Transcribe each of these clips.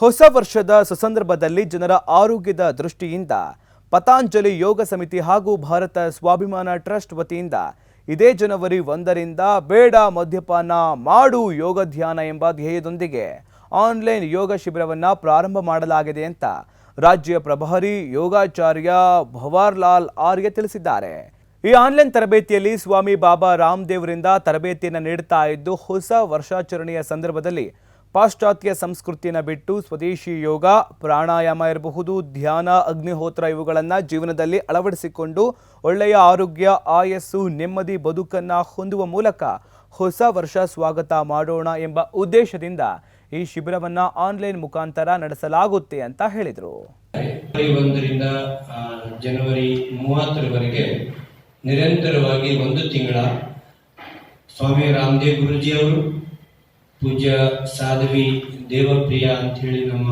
ಹೊಸ ವರ್ಷದ ಸುಸಂದರ್ಭದಲ್ಲಿ ಜನರ ಆರೋಗ್ಯದ ದೃಷ್ಟಿಯಿಂದ ಪತಾಂಜಲಿ ಯೋಗ ಸಮಿತಿ ಹಾಗೂ ಭಾರತ ಸ್ವಾಭಿಮಾನ ಟ್ರಸ್ಟ್ ವತಿಯಿಂದ ಇದೇ ಜನವರಿ ಒಂದರಿಂದ ಬೇಡ ಮದ್ಯಪಾನ ಮಾಡು ಯೋಗ ಧ್ಯಾನ ಎಂಬ ಧ್ಯೇಯದೊಂದಿಗೆ ಆನ್ಲೈನ್ ಯೋಗ ಶಿಬಿರವನ್ನು ಪ್ರಾರಂಭ ಮಾಡಲಾಗಿದೆ ಅಂತ ರಾಜ್ಯ ಪ್ರಭಾರಿ ಯೋಗಾಚಾರ್ಯ ಭವಾರ್ಲಾಲ್ ಆರ್ಯ ತಿಳಿಸಿದ್ದಾರೆ. ಈ ಆನ್ಲೈನ್ ತರಬೇತಿಯಲ್ಲಿ ಸ್ವಾಮಿ ಬಾಬಾ ರಾಮದೇವರಿಂದ ತರಬೇತಿಯನ್ನು ನೀಡುತ್ತಾ ಇದ್ದು ಹೊಸ ವರ್ಷಾಚರಣೆಯ ಸಂದರ್ಭದಲ್ಲಿ ಪಾಶ್ಚಾತ್ಯ ಸಂಸ್ಕೃತಿಯನ್ನು ಬಿಟ್ಟು ಸ್ವದೇಶಿ ಯೋಗ, ಪ್ರಾಣಾಯಾಮ ಇರಬಹುದು, ಧ್ಯಾನ, ಅಗ್ನಿಹೋತ್ರ ಇವುಗಳನ್ನು ಜೀವನದಲ್ಲಿ ಅಳವಡಿಸಿಕೊಂಡು ಒಳ್ಳೆಯ ಆರೋಗ್ಯ, ಆಯಸ್ಸು, ನೆಮ್ಮದಿ, ಬದುಕನ್ನು ಹೊಂದುವ ಮೂಲಕ ಹೊಸ ವರ್ಷ ಸ್ವಾಗತ ಮಾಡೋಣ ಎಂಬ ಉದ್ದೇಶದಿಂದ ಈ ಶಿಬಿರವನ್ನು ಆನ್ಲೈನ್ ಮುಖಾಂತರ ನಡೆಸಲಾಗುತ್ತೆ ಅಂತ ಹೇಳಿದರು. ಒಂದರಿಂದ ಜನವರಿ ಮೂವತ್ತರವರೆಗೆ ನಿರಂತರವಾಗಿ ಒಂದು ತಿಂಗಳ ಸ್ವಾಮಿ ರಾಮದೇವ್ ಗುರುಜಿ ಅವರು ಪೂಜ್ಯ ಸಾಧವಿ ದೇವಪ್ರಿಯ ಹೇಳಿ ನಮ್ಮ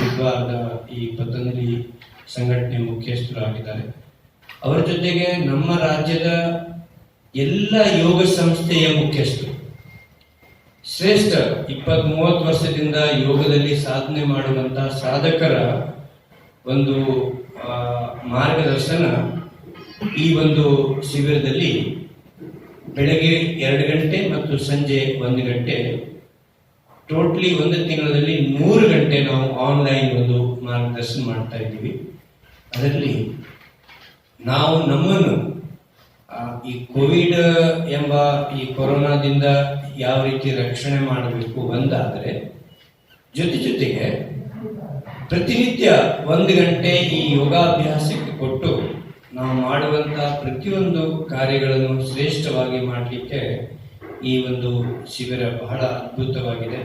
ವಿಭಾಗದ ಈ ಪತಂಜಲಿ ಸಂಘಟನೆ ಮುಖ್ಯಸ್ಥರು ಆಗಿದ್ದಾರೆ. ಅವರ ಜೊತೆಗೆ ನಮ್ಮ ರಾಜ್ಯದ ಎಲ್ಲ ಯೋಗ ಸಂಸ್ಥೆಯ ಮುಖ್ಯಸ್ಥರು. ಶ್ರೇಷ್ಠ ಇಪ್ಪತ್ ಮೂವತ್ತು ವರ್ಷದಿಂದ ಯೋಗದಲ್ಲಿ ಸಾಧನೆ ಮಾಡುವಂತ ಸಾಧಕರ ಒಂದು ಮಾರ್ಗದರ್ಶನ ಈ ಒಂದು ಶಿಬಿರದಲ್ಲಿ ಬೆಳಗ್ಗೆ ಎರಡು ಗಂಟೆ ಮತ್ತು ಸಂಜೆ ಒಂದು ಗಂಟೆ. ಟೋಟ್ಲಿ ಒಂದು ತಿಂಗಳಲ್ಲಿ ನೂರು ಗಂಟೆ ನಾವು ಆನ್ಲೈನ್ ಒಂದು ಮಾರ್ಗದರ್ಶನ ಮಾಡ್ತಾ ಇದ್ದೀವಿ. ಅದರಲ್ಲಿ ನಾವು ನಮ್ಮನ್ನು ಈ ಕೋವಿಡ್ ಎಂಬ ಈ ಕೊರೋನಾದಿಂದ ಯಾವ ರೀತಿ ರಕ್ಷಣೆ ಮಾಡಬೇಕು ಒಂದಾದರೆ ಜೊತೆ ಜೊತೆಗೆ ಪ್ರತಿನಿತ್ಯ ಒಂದು ಗಂಟೆ ಈ ಯೋಗಾಭ್ಯಾಸಕ್ಕೆ ಕೊಟ್ಟು ನಾವು ಮಾಡುವಂತ ಪ್ರತಿಯೊಂದು ಕಾರ್ಯಗಳನ್ನು ಶ್ರೇಷ್ಠವಾಗಿ ಮಾಡಲಿಕ್ಕೆ ಈ ಒಂದು ಶಿಬಿರ ಬಹಳ ಅದ್ಭುತವಾಗಿದೆ.